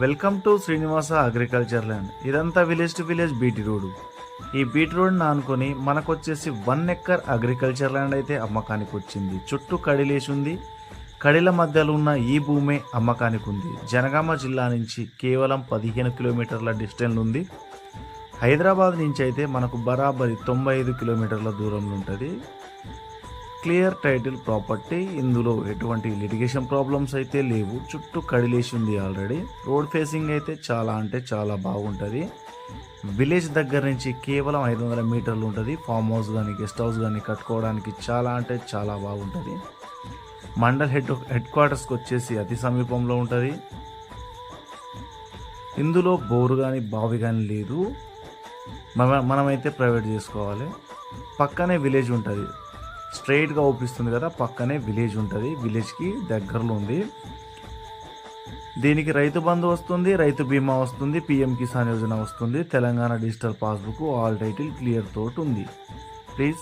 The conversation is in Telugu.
Welcome to Srinivasa agriculture land. ఇదంతా village to village BT road ఈ బీటీ రోడ్ని ఆనుకొని మనకు వచ్చేసి వన్ ఎక్కర్ అగ్రికల్చర్ ల్యాండ్ అయితే అమ్మకానికి వచ్చింది చుట్టూ కడిలేసి ఉంది కడిల మధ్యలో ఉన్న ఈ భూమే అమ్మకానికి ఉంది జనగామ జిల్లా నుంచి కేవలం పదిహేను కిలోమీటర్ల డిస్టెన్స్ ఉంది హైదరాబాద్ నుంచి అయితే మనకు బరాబరి తొంభై ఐదు కిలోమీటర్ల దూరంలో ఉంటుంది. క్లియర్ టైటిల్ ప్రాపర్టీ ఇందులో ఎటువంటి లిటిగేషన్ ప్రాబ్లమ్స్ అయితే లేవు. చుట్టూ కడిలేసి ఉంది ఆల్రెడీ రోడ్ ఫేసింగ్ అయితే చాలా అంటే చాలా బాగుంటుంది. విలేజ్ దగ్గర నుంచి కేవలం ఐదు వందల మీటర్లు ఉంటుంది. ఫామ్ హౌస్ కానీ గెస్ట్ హౌస్ కానీ కట్టుకోవడానికి చాలా అంటే చాలా బాగుంటుంది. మండల్ హెడ్ హెడ్ క్వార్టర్స్కి వచ్చేసి అతి సమీపంలో ఉంటుంది. ఇందులో బోరు కానీ బావి కానీ లేదు. మన మనమైతే ప్రైవేట్ చేసుకోవాలి. పక్కనే విలేజ్ ఉంటుంది. స్ట్రైట్గా ఓపిస్తుంది కదా పక్కనే విలేజ్ ఉంటుంది. విలేజ్కి దగ్గరలో ఉంది. దీనికి రైతు బంధు వస్తుంది రైతు బీమా వస్తుంది పిఎం కిసాన్ యోజన వస్తుంది. Telangana digital passbook all title clear తోటి ఉంది. ప్లీజ్